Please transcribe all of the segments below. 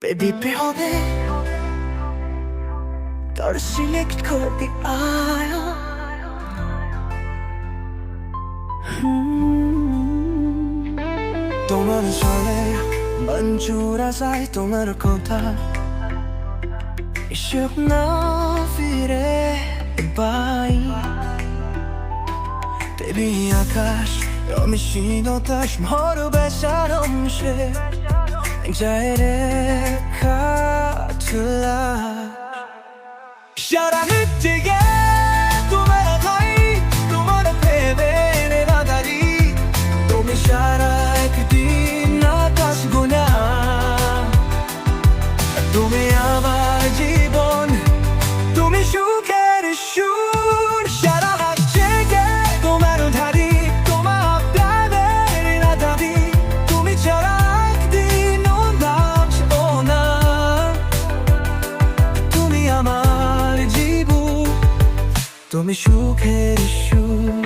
Baby hmm. pione Dar select ko di ayo Donar sole Manjura sai donar konta Işık nafire bay Baby yakar Yomişin otaş Mor beşer olmuşe 자리를 거둘러 사랑을 뛰기 তুমি সুখের সুর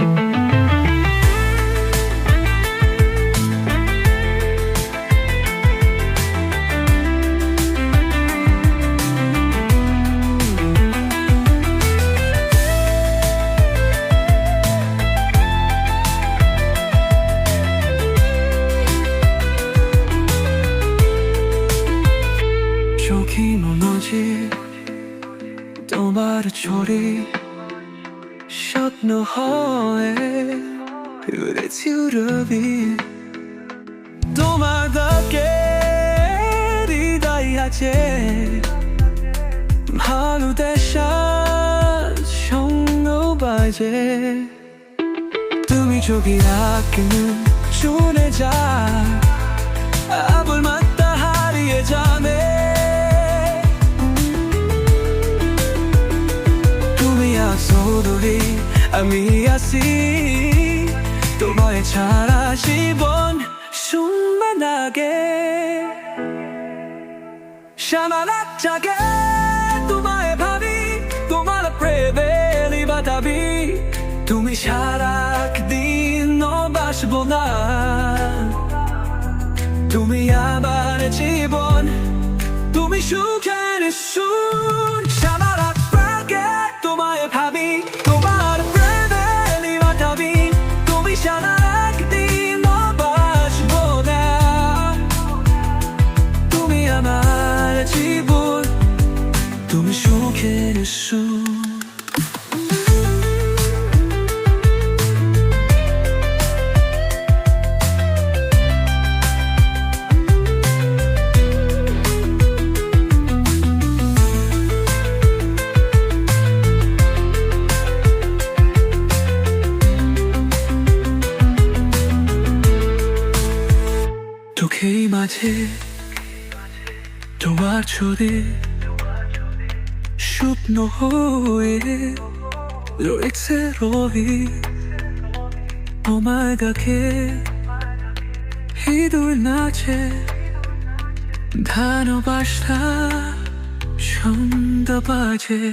চোখি মনোজি তোমার ছড়ি স্বপ্ন হয় তোমার দাকে হৃদয় আছে ভালো দেশার সঙ্গ বাজে। তুমি ছবি রাখেন শুনে যা, আবুল মাত্তা হারিয়ে যাবে আমি আসি তোমায় ছাড়া জীবন সুন্দর সামারাত জাগে তোমায় ভাবি, তোমার প্রেমে বাতাবি তুমি সারা দিন বাসবো না। তুমি আমার জীবন, তুমি সুখের সুর তুমি সুখের সুর চোখের মাঝে তোমার ছড়ে স্বপ্ন হয়ে রয়েছে রবি তোমার গাখে হৃদয় নাচে ধান বাসা সন্ধ্যা বাজে